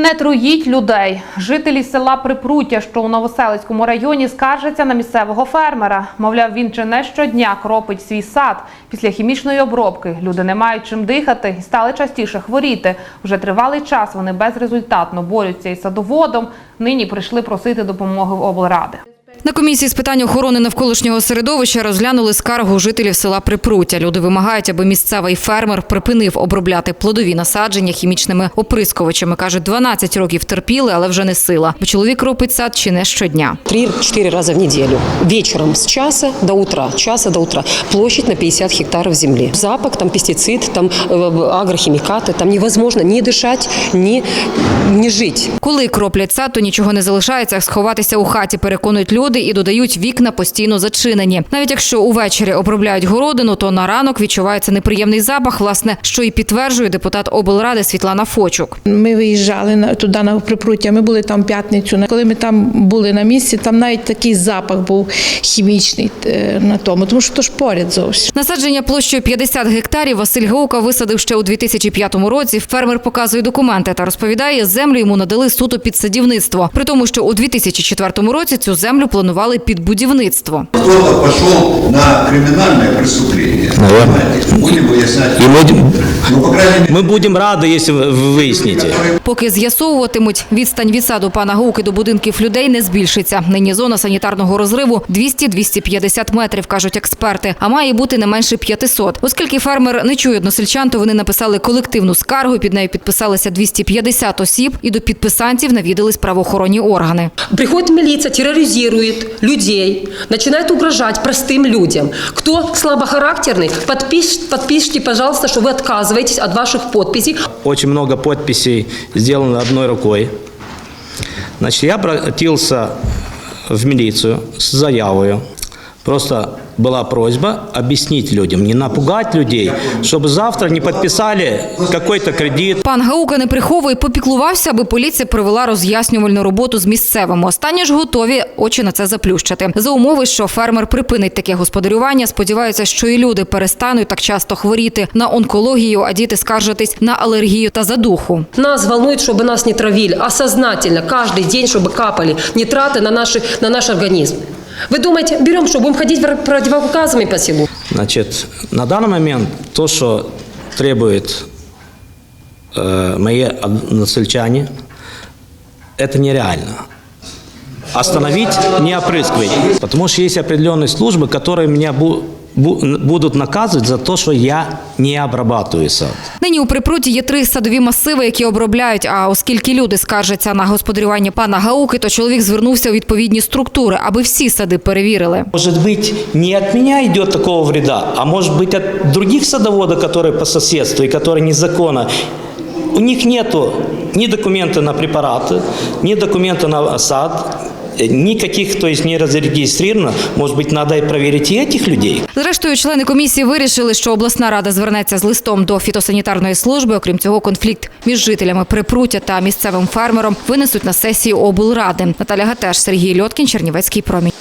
Не труїть людей. Жителі села Припруття, що у Новоселицькому районі, скаржаться на місцевого фермера. Мовляв, він чи не щодня кропить свій сад. Після хімічної обробки люди не мають чим дихати і стали частіше хворіти. Вже тривалий час вони безрезультатно борються із садоводом. Нині прийшли просити допомоги в облради. На комісії з питань охорони навколишнього середовища розглянули скаргу жителів села Припруття. Люди вимагають, аби місцевий фермер припинив обробляти плодові насадження хімічними оприскувачами. кажуть, 12 років терпіли, але вже не сила. Бо чоловік ропить сад чи не щодня. Три-четыре раза в неделю. Вечером с часа до утра, часа до утра. Площадь на 50 гектаров земли. Запах, там пестицид, там э, агрохимикаты. Там невозможно ни дышать, ни, ни жить. Коли кроплять сад, то нічого не залишається, як сховатися у хаті, переконують люди і додають вікна постійно зачинені. Навіть якщо увечері обробляють городину, то на ранок відчувається неприємний запах, власне, що і підтверджує депутат облради Світлана Фочук. Ми виїжджали туди на припруття. Ми були там п'ятницю. Коли ми там були на місці, там навіть такий запах був хімічний е, на тому, тому що то ж поряд зовсім. Насадження площею 50 гектарів Василь Гаука висадив ще у 2005 році. Фермер показує документи та розповідає, землю йому надали суто під садівництво. При тому, що у 2004 році цю землю планували під будівництво. Хто пішов на кримінальне преступлення. Наверное. Понимаете? Будем выяснять. И мы- Ну, по крайней мере, Мы будем рады, если вы выясните. Поки з'ясовуватимуть, відстань від саду пана Гауки до будинків людей не збільшиться. Нині зона санітарного розриву 200-250 метрів, кажуть експерти, а має бути не менше 500. Оскільки фермер не чує односельчан, то вони написали колективну скаргу. Під нею підписалися 250 осіб, і до підписантів навідались правоохоронні органи. Приходит милиция, терроризирует людей, начинает угрожать простым людям. Кто слабохарактерный, подпиш- подпишите, пожалуйста, что вы отказываетесь от ваших подписей. Очень много подписей сделано одной рукой. Значит, я обратился в милицию с заявой. Просто была просьба объяснить людям, не напугать людей, чтобы завтра не подписали какой-то кредит, Пан Гаука не приховує, попіклувався, аби поліція провела роз'яснювальну роботу з місцевими. Останні ж готові очі на це заплющити. За умови, що фермер припинить таке господарювання, сподіваються, що і люди перестануть так часто хворіти на онкологію, а діти скаржитись на алергію та задуху. Нас волнует, чтобы нас не травили, а сознательно, каждый день, чтобы капали нитраты на, наши, на наш организм. Вы думаете, берем, что будем ходить вор- противогазами по селу? Значит, на данный момент то, что требует э, мои односельчане, это нереально. Остановить, не опрыскивать. Потому что есть определенные службы, которые меня бу- бу- будут наказывать за то, что я не обрабатываю сад. Нині у припруті є три садові масиви, які обробляють. А оскільки люди скаржаться на господарювання пана Гауки, то чоловік звернувся у відповідні структури, аби всі сади перевірили. Может быть, не от меня идет такого вреда, а может быть от других садоводов, которые по соседству и которые незаконно. У них нету ни документа на препараты, ни документа на сад, э, никаких, то есть не зарегистрировано. Может быть, надо и проверить и этих людей. Зрештою, члени комісії вирішили, що обласна рада звернеться з листом до фітосанітарної служби. Окрім цього, конфлікт між жителями Припруття та місцевим фермером винесуть на сесію облради. Наталя Гатеш, Сергій Льоткін, Чернівецький промінь.